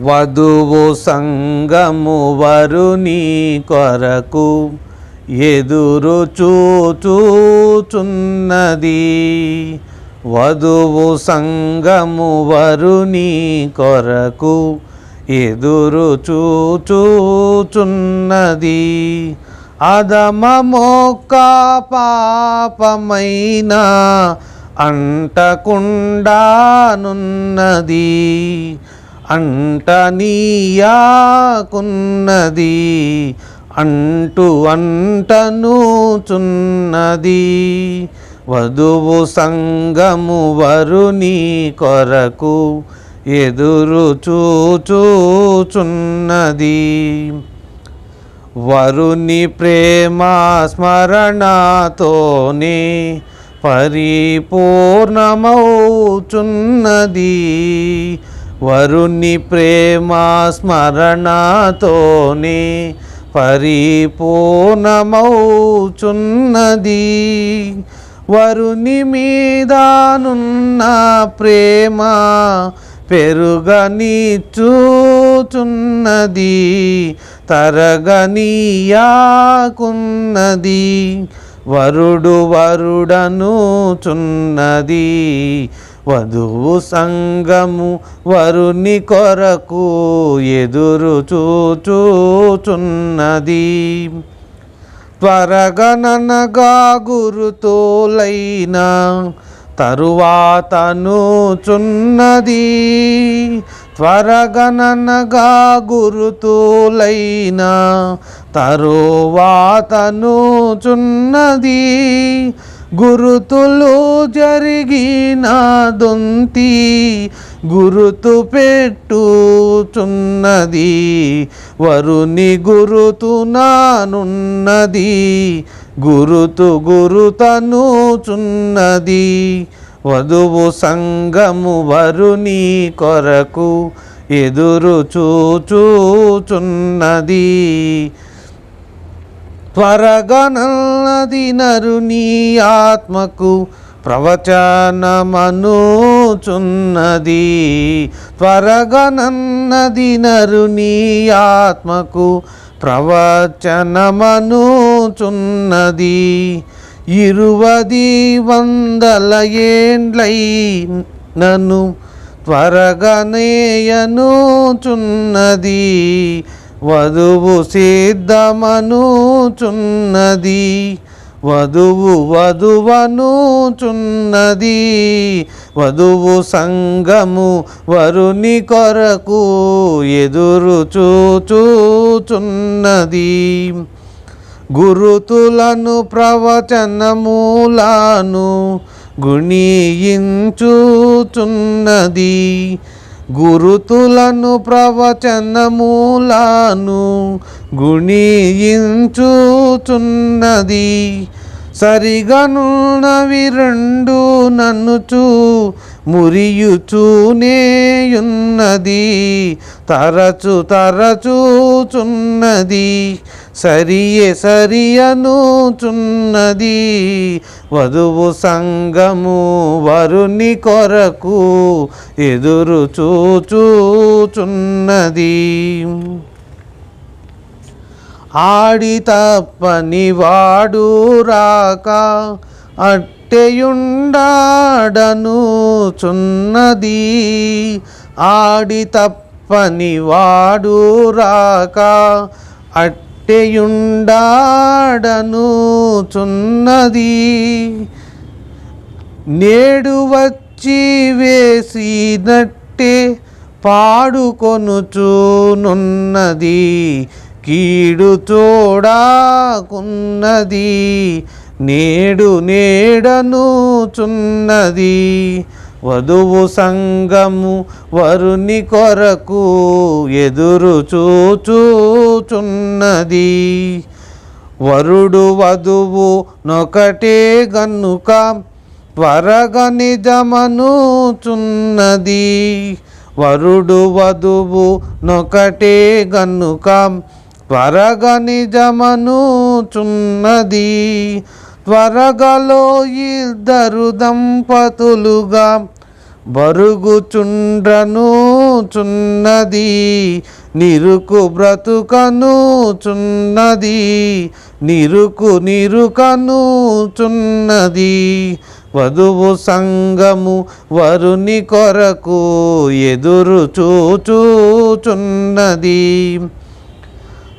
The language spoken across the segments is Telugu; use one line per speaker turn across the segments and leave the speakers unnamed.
వధువు సంగము వరుని కొరకు ఎదురు చూచుచున్నది. వధువు సంగము వరుని కొరకు ఎదురు చూచుచున్నది. అదమ మొక్క పాపమైన అంటకుండానున్నది. అంటనీయాకున్నది అంటు అంటనుచున్నది వధువు సంగము వరుని కొరకు ఎదురు చూచుచున్నది వరుని ప్రేమ స్మరణతోనే పరిపూర్ణమవుచున్నది వరుణి ప్రేమ స్మరణతోనే పరిపూర్ణమౌచున్నది. వరుని మీదనున్న ప్రేమ పెరుగనిచ్చుచున్నది తరగనీయాకున్నది. వరుడు వరుడను చున్నది వధువు సంగము వరుని కొరకు ఎదురు చూచుచున్నది. త్వరగననగా గురుతోలైన తరువాతను చున్నది త్వరగననగా గురుతులైన తరువాతను చున్నది గురుతులు జరిగిన దొంతి గురుతు పెట్టుచున్నది. వరుని గురుతు నానున్నది. గురుతు గురుతను చున్నది వధువు సంగము వరుని కొరకు ఎదురు చూచుచున్నది. త్వరగనది నరుని ఆత్మకు ప్రవచనమనుచున్నది. త్వరగనన్నది నరుని ఆత్మకు ప్రవచనమనుచున్నది. ఇరువది వందల ఏండ్లై నన్ను త్వరగనేయనుచున్నది. వధువు సిద్ధమనుచున్నది. వధువు వధువనుచున్నది. వధువు సంగము వరుని కొరకు ఎదురు చూచుచున్నది. గురుతులను ప్రవచనమూలాను గుణీయించుచున్నది. గురుతులను ప్రవచనములను గుణీయించుచున్నది సరిగనున్నవి రెండు నన్నుచు మురియుచూనేయున్నది తరచు తరచూచున్నది. సరియే సరియనుచున్నది. వధువు సంగము వరుని కొరకు ఎదురు చూచుచున్నది. ఆడి తప్పని వాడు రాక అట్టెయుండాడను చున్నది ఆడి తప్పని వాడు రాక అట్ చున్నది. నేడు వచ్చి వేసినట్టే పాడుకొనుచూనున్నది. కీడు చూడాకున్నది. నేడు నేడను చున్నది. వధువు సంగము వరుని కొరకు ఎదురు చూచుచున్నది. వరుడు వధువు నొకటే గనుక త్వరగ నిజమనుచున్నది. వరుడు వధువు నొకటే గనుక త్వరగ నిజమనుచున్నది. త్వరగలో ఇద్దరు దంపతులుగా బరుగుచుండ్రను చున్నది నిరుకు బ్రతుకను చున్నది నిరుకు నిరుకను చున్నది. వధువు సంగము వరుని కొరకు ఎదురు చూచుచున్నది.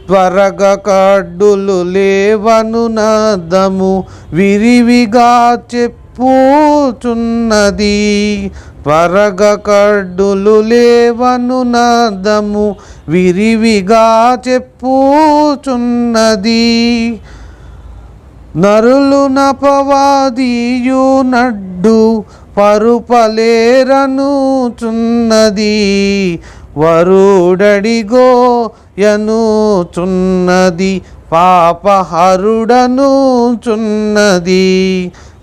త్వరగా కడ్డులు లేవను నదము విరివిగా చెప్పుచున్నది. త్వరగా కడ్డులు లేవను నదము విరివిగా చెప్పుచున్నది. నరులు నపవాదియు నడ్డు పరుపలేరను చున్నది వరుడడిగో యనుచున్నది పాపహరుడను చున్నది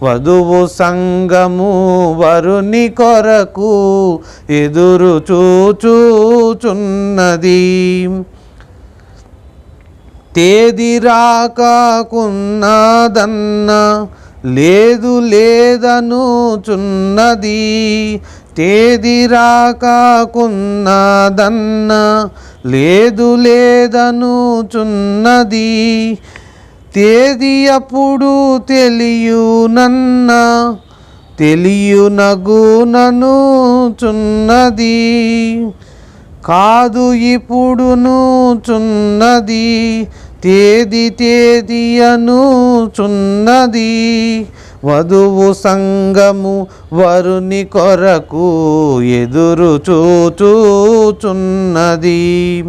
వధువు సంగము వరుని కొరకు ఎదురు చూచూచున్నది తేది రాకాకున్నదన్న లేదు లేదను చున్నది తేది రాకాకున్నదన్న లేదు లేదనుచున్నది తేదీ అప్పుడు తెలియునన్న తెలియునగునను చున్నది కాదు ఇప్పుడును చున్నది తేది తేది అను చున్నది వధువు సంగము వరుని కొరకు ఎదురు చూచుచున్నది.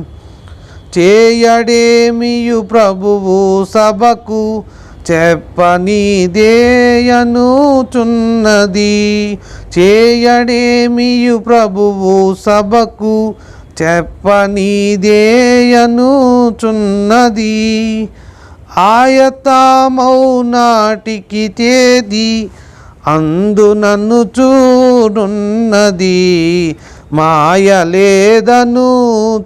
చేయడేమియు ప్రభువు సభకు చెప్పనిదేయనుచున్నది. చేయడేమియు ప్రభువు సభకు చెప్పనిదేయనుచున్నది. ఆయతమౌనాటికి తేది అందు నన్ను చూడున్నది మాయలేదను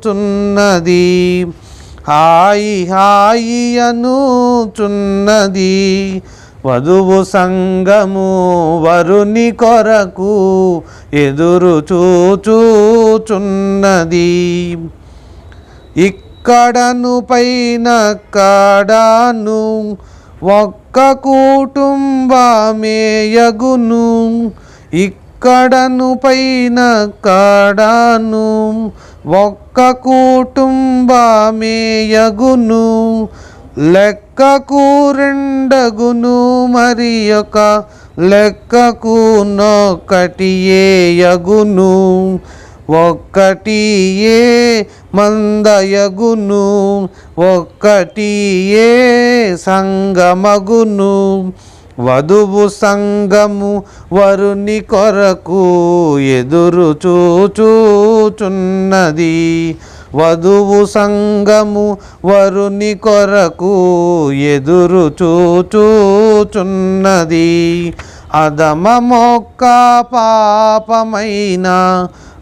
చున్నది హాయి హాయి అనుచున్నది. వధువు సంగము వరుని కొరకు ఎదురు చూచుచున్నది. ఇక్కడను పైన కాడాను ఒక్క కుటుంబమేయగును. ఇక్కడను పైన కాడాను ఒక్క కుటుంబమేయగును. లెక్కకు రెండగును మరి ఒక లెక్కకు నొక్కటి ఏయగును ఒక్కటి ఏ మందయగును ఒక్కటి ఏ సంగమగును. వధువు సంగము వరుని కొరకు ఎదురు చూచుచున్నది. వధువు సంగము వరుని కొరకు ఎదురు చూచుచున్నది. అదమ మొక్క పాపమైన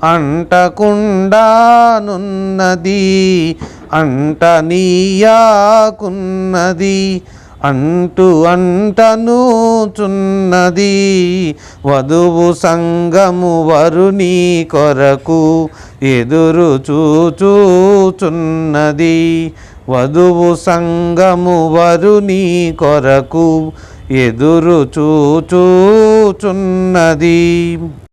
అంటకుండానున్నది అంట నీయాకున్నది అంటు అంటను చున్నది వధువు సంగము వరుని కొరకు ఎదురు చూచుచున్నది. వధువు సంగము వరుని కొరకు ఎదురు చూచుచున్నది.